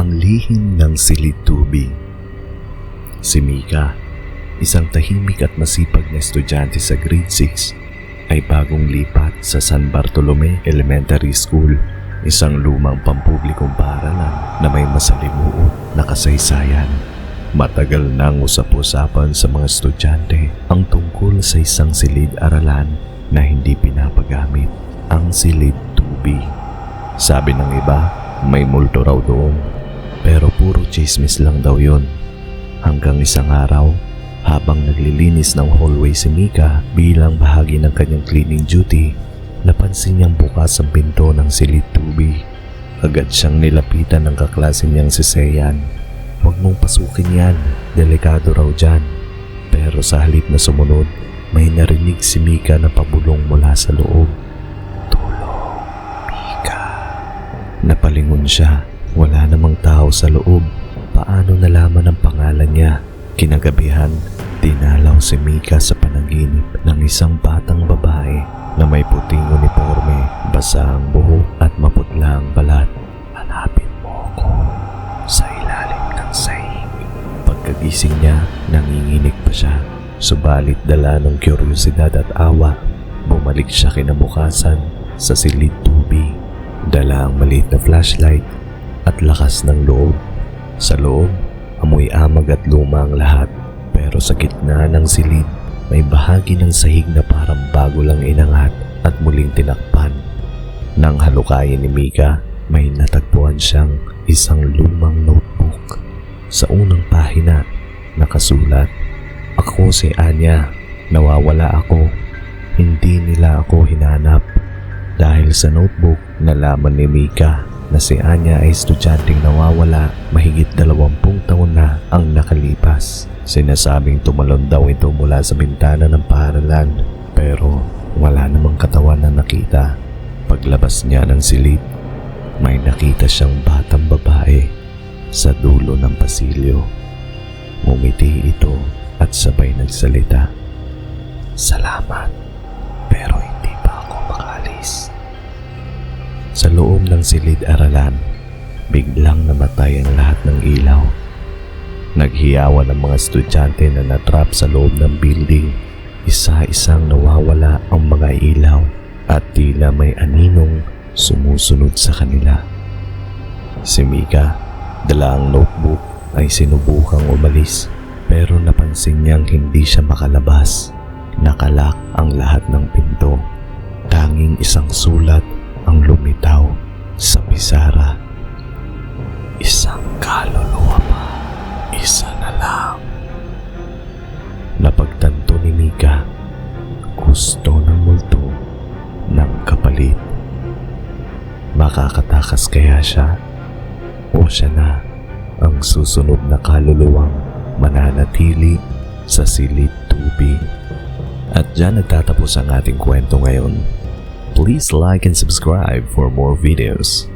Ang lihim ng silid tubig. Si Mika, isang tahimik at masipag na estudyante sa grade 6, ay bagong lipat sa San Bartolome Elementary School, isang lumang pampublikong paaralan na may masalimuot na kasaysayan. Matagal nang usap-usapan sa mga estudyante ang tungkol sa isang silid-aralan na hindi pinapagamit, ang silid tubig. Sabi ng iba, may multo raw doon. Pero puro chismis lang daw yon. Hanggang isang araw, habang naglilinis ng hallway si Mika bilang bahagi ng kanyang cleaning duty, napansin niyang bukas ang pinto ng silid tubig. Agad siyang nilapitan ng kaklase niyang si Seyan. Huwag mong pasukin yan, delikado raw dyan. Pero sa halip na sumunod, may narinig si Mika na pabulong mula sa loob. Tulong, Mika. Napalingon siya. Wala namang tao sa loob. Paano nalaman ang pangalan niya? Kinagabihan, dinalaw si Mika sa panaginip ng isang batang babae na may puting uniforme, basa ang buhok at maputla ang balat. Hanapin mo ko sa ilalim ng sahig. Pagkagising niya, nanginginig pa siya. Subalit dala ng kuryosidad at awa, bumalik siya kinabukasan sa silid tubig. Dala ang maliit na flashlight at lakas ng loob. Sa loob, amoy amag at luma ang lahat. Pero sa gitna ng silid, may bahagi ng sahig na parang bago lang inangat at muling tinakpan. Nang halukayin ni Mika, may natagpuan siyang isang lumang notebook. Sa unang pahina, nakasulat, Ako si Anya, nawawala ako. Hindi nila ako hinanap. Dahil sa notebook, nalaman ni Mika na si Anya ay estudyanteng nawawala mahigit dalawampung taon na ang nakalipas. Sinasabing tumalon daw ito mula sa bintana ng paaralan pero wala namang katawan na nakita. Paglabas niya ng silid, may nakita siyang batang babae sa dulo ng pasilyo. Ngumiti ito at sabay nagsalita. Salamat, Sa loob ng silid-aralan, biglang namatay ang lahat ng ilaw. Naghiyawan ang mga estudyante na natrap sa loob ng building. Isa-isang nawawala ang mga ilaw at tila may aninong sumusunod sa kanila. Si Mika, dala ang notebook ay sinubukang umalis pero napansin niyang hindi siya makalabas. Nakalak ang lahat ng pinto. Tanging isang sulat ang lumitaw pisara. Isang kaluluwa pa. Isa na lang. Napagtanto ni Mika, gusto ng multo ng kapalit. Makakatakas kaya siya o siya na ang susunod na kaluluwang mananatili sa silid tubig. At dyan nagtatapos ang ating kwento ngayon. Please like and subscribe for more videos.